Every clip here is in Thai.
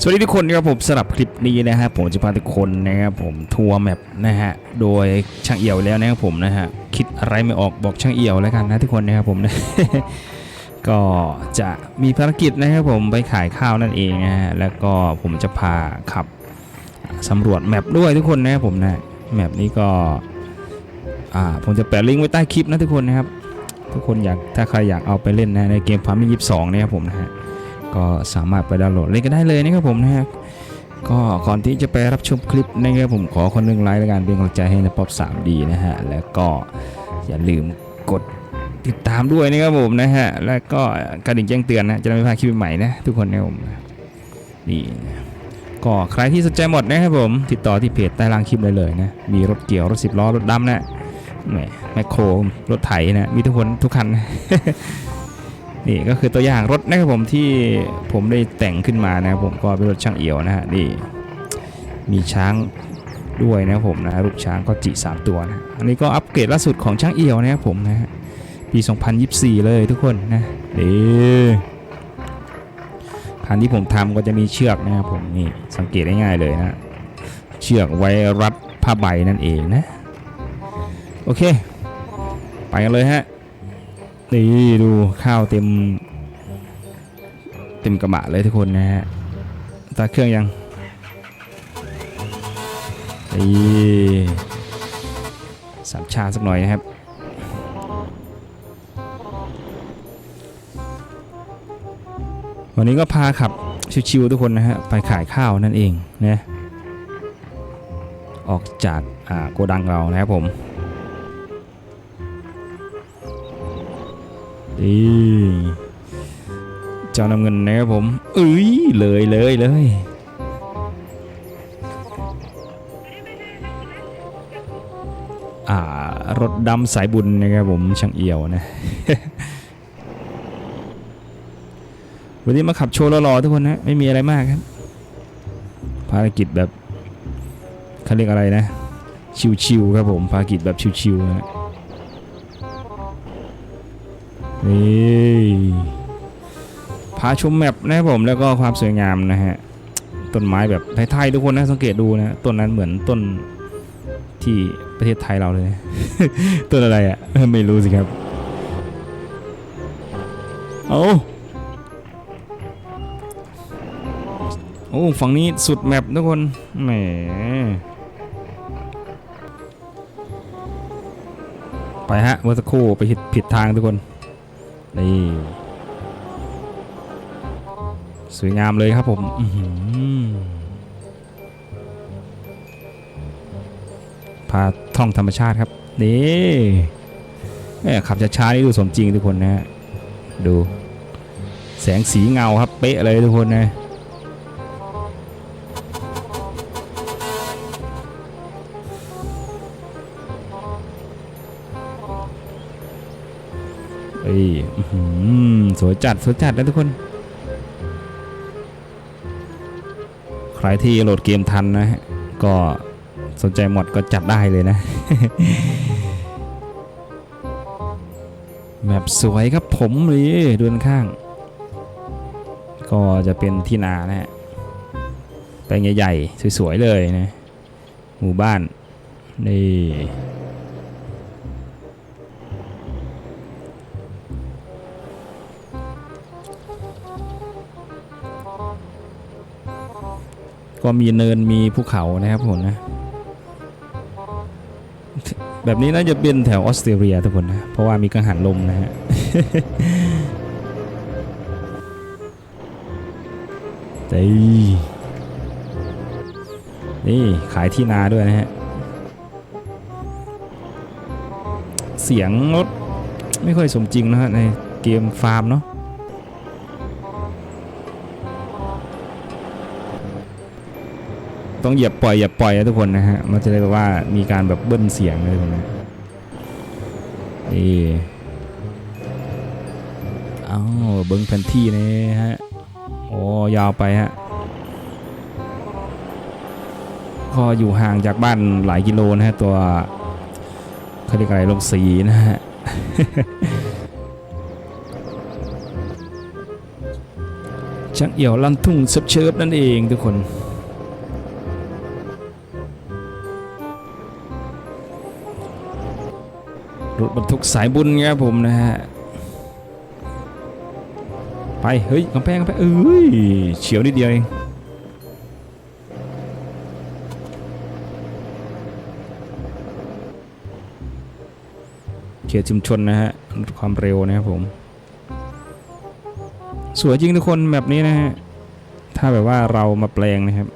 สวัสดีทุกคนนะครับผมสำหรับคลิปนี้นะครับผมจะพาทุกคนนะครับผมทัวร์แมปนะฮะโดยช่างเอี่ยวแล้วนะครับผมนะฮะคิดอะไรไม่ออกบอกช่างเอี่ยวแล้วกันนะทุกคนนะครับผมนะ ก็จะมีภารกิจนะครับผมไปขายข้าวนั่นเองนะฮะแล้วก็ผมจะพาขับสำรวจแมปด้วยทุกคนนะครับผมนะแมปนี้ก็อ่าผมจะแปะลิงก์ไว้ใต้คลิปนะทุกคนนะครับทุกคนอยากถ้าใครอยากเอาไปเล่นนะในเกมพาร์มิยี่สิบสองนะครับผมนะฮะ ก็สามารถไปดาวน์โหลดเล่นกันได้เลยนะครับผมนะฮะก็ก่อนที่จะไปรับชมคลิปนะครับผมขอคนหนึ่งไลค์และการเป็นกำลังใจให้ในป๊อป 3D นะฮะแล้วก็อย่าลืมกดติดตามด้วยนะครับผมนะฮะแล้วก็กระดิ่งแจ้งเตือนนะจะได้ไม่พลาดคลิปใหม่นะทุกคนนะครับผมนี่ก็ใครที่สนใจหมดนะครับผมติดต่อที่เพจใต้ล่างคลิปได้เลยนะมีรถเกี่ยวรถสิบล้อรถดำนะแมแมคโครรถไถนะมีทุกคนทุกคัน นี่ก็คือตัวอย่างรถนะครับผมที่ผมได้แต่งขึ้นมานะครับผมก็เป็นรถช่างเอี่ยวนะฮะนี่มีช้างด้วยนะครับผมนะรูปช้างก็จิสามตัวนะอันนี้ก็อัปเกรดล่าสุดของช่างเอี่ยวนะครับผมนะฮะปี 2024 เลยทุกคนนะนี่คันที่ผมทำก็จะมีเชือกนะครับผมนี่สังเกตได้ง่ายเลยนะเชือกไว้รัดผ้าใบนั่นเองนะโอเค ไปกันเลยฮะ นี่ดูข้าวเต็ม เต็มกระบะเลยทุกคนนะฮะตาเครื่องยังนี่สามชาสักหน่อยนะครับวันนี้ก็พาขับชิวๆทุกคนนะฮะไปขายข้าวนั่นเองนะออกจากอ่าโกดังเรานะครับผม เจ้านำเงินนะครับผมเอ้ยเลยเลยเลยอ่ารถดำสายบุญนะครับผมช่างเอี่ยวนะ วันนี้มาขับโชว์รอๆทุกคนนะไม่มีอะไรมากครับ ภารกิจแบบเขาเรียกอะไรนะ ชิวๆครับผมภารกิจแบบชิวๆนะ นี่พาชมแมปนะครับผมแล้วก็ความสวยงามนะฮะต้นไม้แบบไทยๆทุกคนนะสังเกตดูนะต้นนั้นเหมือนต้นที่ประเทศไทยเราเลย ต้นอะไรอะ่ะไม่รู้สิครับเอาโอ้ฝั่งนี้สุดแมปทุกคนแหมไปฮะเมื่อสักครู่ไปผิดผิดทางทุกคน นี่สวยงามเลยครับผมพาท่องธรรมชาติครับ นี่แม่ขับช้าๆนี่ดูสมจริงทุกคนนะฮะดู แสงสีเงาครับ เป๊ะเลยทุกคนนะ เอ้ยสวยจัดสวยจัดนะทุกคน ใครที่โหลดเกมทันนะฮะ ก็สนใจหมดก็จัดได้เลยนะ แมปสวยครับผมเลยดูด้านข้าง ก็จะเป็นที่นานะฮะแปลงใหญ่ๆ สวยๆ เลยนะ หมู่บ้าน นี่ ก็มีเนินมีภูเขานะครับผมนะ แบบนี้น่าจะเป็นแถวออสเตรเลียทุกคนนะ เพราะว่ามีกังหันลมนะฮะเฮ้นี่ขายที่นาด้วยนะฮะ เสียงรถไม่ค่อยสมจริงนะฮะในเกมฟาร์มเนาะ ต้องเหยียบปล่อยเหยียบปล่อยนะทุกคนนะฮะ มันจะได้แบบว่ามีการแบบเบิ้ลเสียงเลยผมนะนี่เอ้าเบิ้งแผนที่นี่ฮะ โอ้ยาวไปฮะก็อยู่ห่างจากบ้านหลายกิโลนะฮะ ตัวเขาเรียกอะไรลงสีนะฮะช่างเอี่ยวลั่นทุ่งเซิบเชิบนั่นเองทุกคน รถบรรทุกสายบุญครับผมนะฮะ ไป เฮ้ยกำแพงกำแพงเอ้ยเฉียวนิดเดียวเองเขตชุมชนนะฮะ ความเร็วนะครับผม สวยจริงทุกคนแบบนี้นะฮะ ถ้าแบบว่าเรามาแปลงนะครับ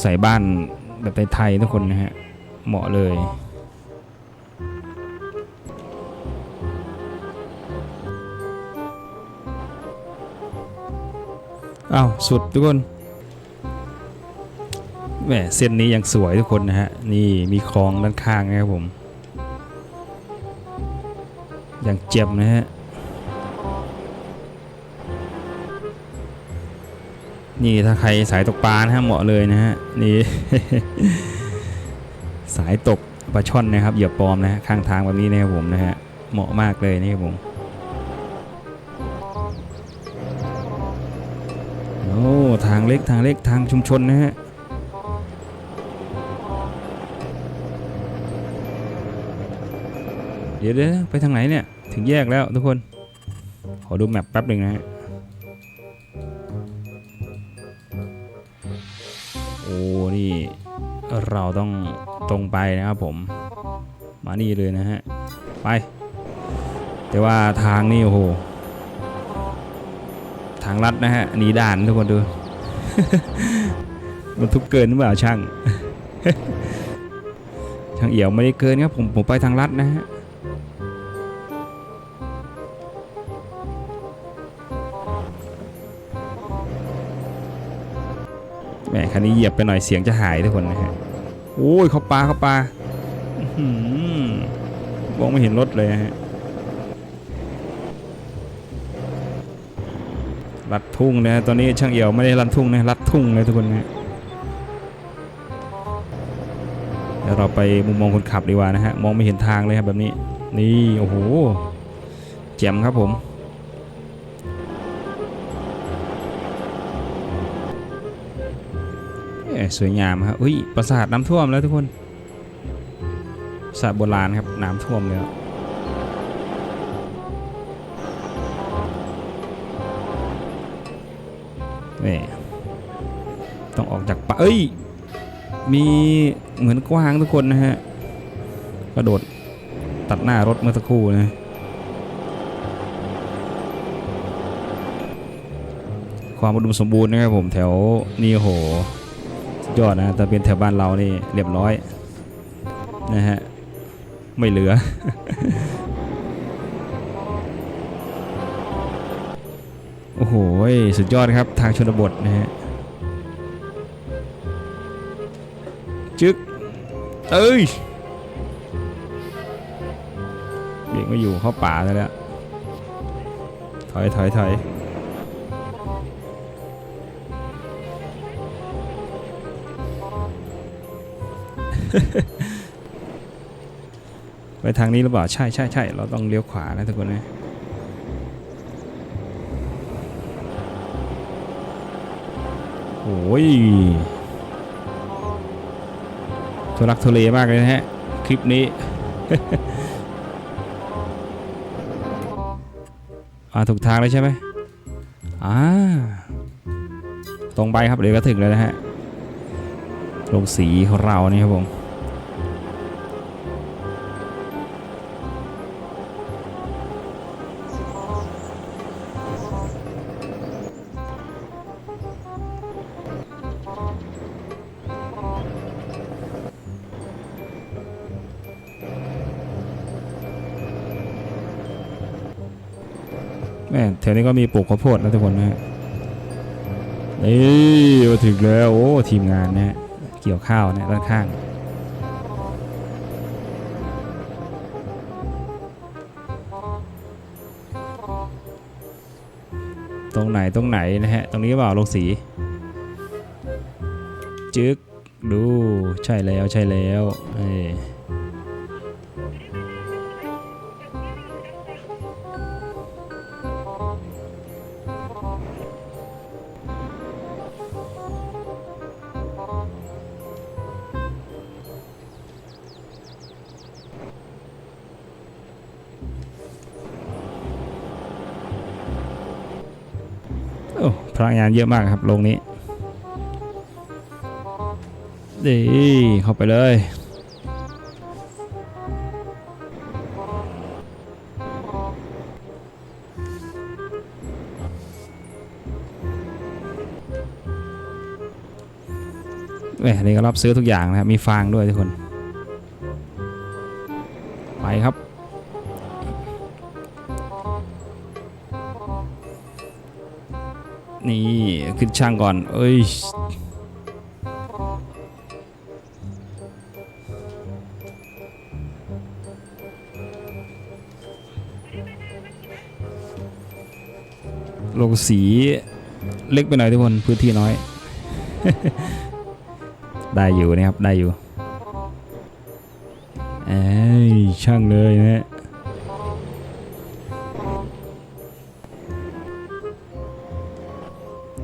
ใส่บ้านแบบไทยๆทุกคนนะฮะ เหมาะเลย อ้าวสุดทุกคนแหมเส้นนี้ยังสวยทุกคนนะฮะ นี่มีคลองด้านข้างนะครับผมอย่างเจ็บนะฮะ นี่ถ้าใครสายตกปลานะฮะเหมาะเลยนะฮะ นี่ สายตกปลาช่อนนะครับเหยื่อปลอมนะฮะข้างทางแบบนี้นะครับผมนะฮะ เหมาะมากเลยนะครับผม โอ้ทางเล็กทางเล็กทางชุมชนนะฮะเดี๋ยวเดี๋ยวไปทางไหนเนี่ย ถึงแยกแล้วทุกคน ขอดูแมปแป๊บหนึ่งนะฮะโอ้นี่เราต้องตรงไปนะครับผม มานี่เลยนะฮะ ไป แต่ว่าทางนี่โอ้โหางลัดนะฮะหนีด่านทุกคนดู มันทุกเกินหรือเปล่าช่าง ช่างเอี่ยวไม่ได้เกินครับผมผมไปทางลัดนะฮะแหมคันนี้เหยียบไปหน่อยเสียงจะหายทุกคนนะฮะโอ้ยเขาปลาเขาปลาบ้อหือมองไม่เห็นรถเลยฮะ ลัดทุ่งนะตอนนี้ช่างเอี่ยวไม่ได้ลัดทุ่งนะลัดทุ่งเลยทุกคนนะเดี๋ยวเราไปมุมมองคนขับดีกว่านะฮะมองไม่เห็นทางเลยครับแบบนี้นี่โอ้โหแจ่มครับผมเอ้ยสวยงามครับอุ้ยปราสาทน้ำท่วมแล้วทุกคนปราสาทโบราณครับน้ำท่วมแล้ว นี่ต้องออกจากป่าเอ้ย มีเหมือนกวางทุกคนนะฮะ กระโดดตัดหน้ารถเมื่อสักครู่นะ ความอุดมสมบูรณ์นะครับผมแถวนี่โอโหยอดนะแต่เป็นแถวบ้านเรานี่เรียบร้อยนะฮะ ไม่เหลือ โอ้โห สุดยอดครับทางชนบทนะฮะ จึ๊ก เอ้ยเบรกไม่อยู่เข้าป่าแล้ว ถอยถอยถอยไปทางนี้หรือเปล่า ใช่ใช่ใช่เราต้องเลี้ยวขวานะทุกคนนะ โอ้ยทุลักทุเลมากเลยนะฮะ คลิปนี้อ่าถูกทางแล้วใช่ไหมอ่าตรงไปครับเดี๋ยวก็ถึงแล้วนะฮะลงสีของเรานี่ครับผม วนี้ก็มีปลูกข้าวโพดนะทุกคนนะฮะนี่มาถึงแล้วโอ้ทีมงานนะฮะเกี่ยวข้าวนะด้านข้างตรงไหนตรงไหนนะฮะ ตรงนี้เปล่าลงสีจึ๊กดูใช่แล้วใช่แล้วเอ้ ยโอ้พนักงานเยอะมากครับโรงนี้ดีเข้าไปเลยแหมอันนี่ก็รับซื้อทุกอย่างนะครับ มีฟางด้วยทุกคน ไปครับ ช่างก่อน เอ้ย ลงสีเล็กไปหน่อยทุกคน พื้นที่น้อย ได้อยู่นะครับ ได้อยู่ เอ้ย ช่างเลยนะ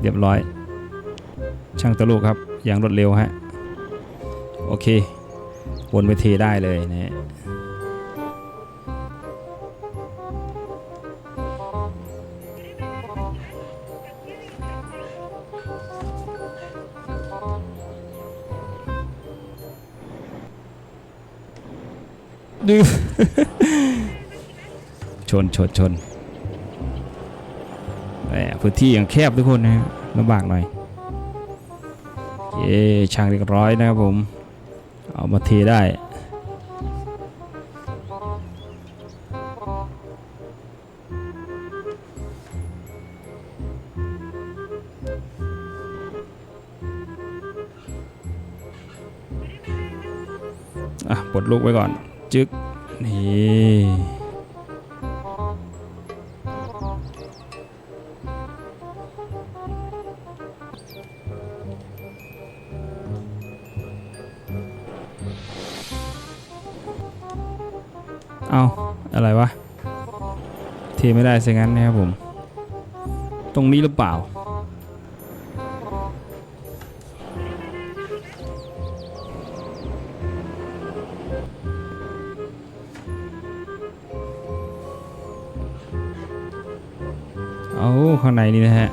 รียบร้อย ช่างตะลุกครับอย่างรวดเร็วฮะโอเควนไปเทได้เลยนะฮะดูชนชนชน พื้นที่อย่างแคบทุกคนนะฮะลำบากหน่อยเย้ช่างเรียบร้อยนะครับผม เอามาเทได้อะปลดลูกไว้ก่อน จึ๊ก นี่ เอาอะไรวะ เทไม่ได้ซะงั้นนะครับผม ตรงนี้หรือเปล่า เอาข้างในนี่นะฮะ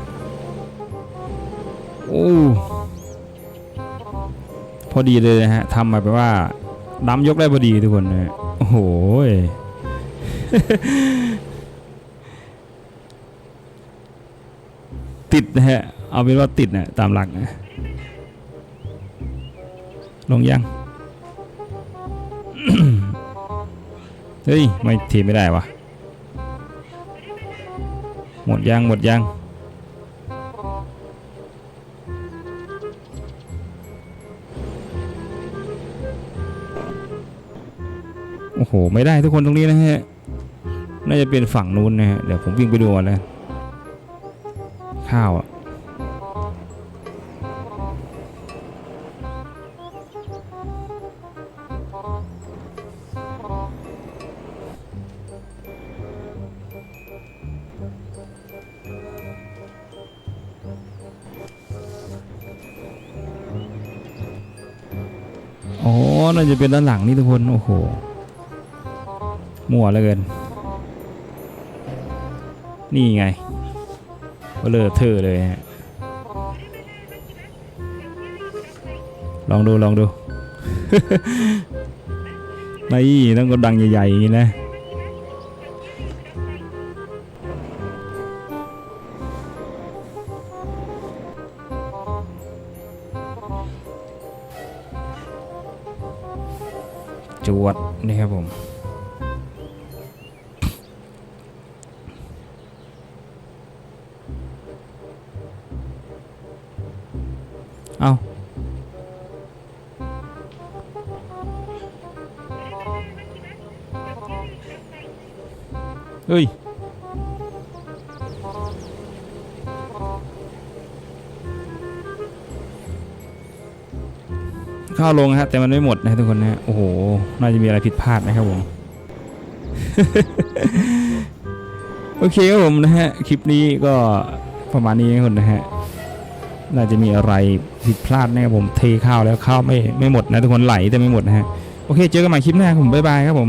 โอ้พอดีเลยนะฮะทำมาแปลว่าดำยกได้พอดีทุกคนนะ โอ้โห ติดนะฮะ เอาเป็นว่าติดนะตามหลักนะ ลงยัง เฮ้ย ไม่ทีไม่ได้วะหมดยัง หมดยัง อ้โห ไม่ได้ทุกคนตรงนี้นะฮะ น่าจะเป็นฝั่งนู้นนะฮะ เดี๋ยวผมวิ่งไปดูก่อนเลยข้าวอะอ๋อ น่าจะเป็นด้านหลังนี่ทุกคน โอ้โห มั่วเหลือเกิน นี่ไงเลอะเทอะเลยฮะลองดูลองดู นี่ต้องกดดังใหญ่ๆอย่างนี้นะ จวดนี่ครับผม ข้าลงฮะแต่มันไม่หมดนะทุกคนนะโอ้โหน่าจะมีอะไรผิดพลาดนะครับผมโอเคครับผมนะฮะคลิปนี้ก็ประมาณนี้นะทุกคนนะฮะน่าจะมีอะไรผิดพลาดนะครับผมเทข้าวแล้วข้าวไม่ไม่หมดนะทุกคนไหลแต่ไม่หมดนะฮะโอเคเจอกันใหม่คลิปหน้าผมบ๊ายบายครับผม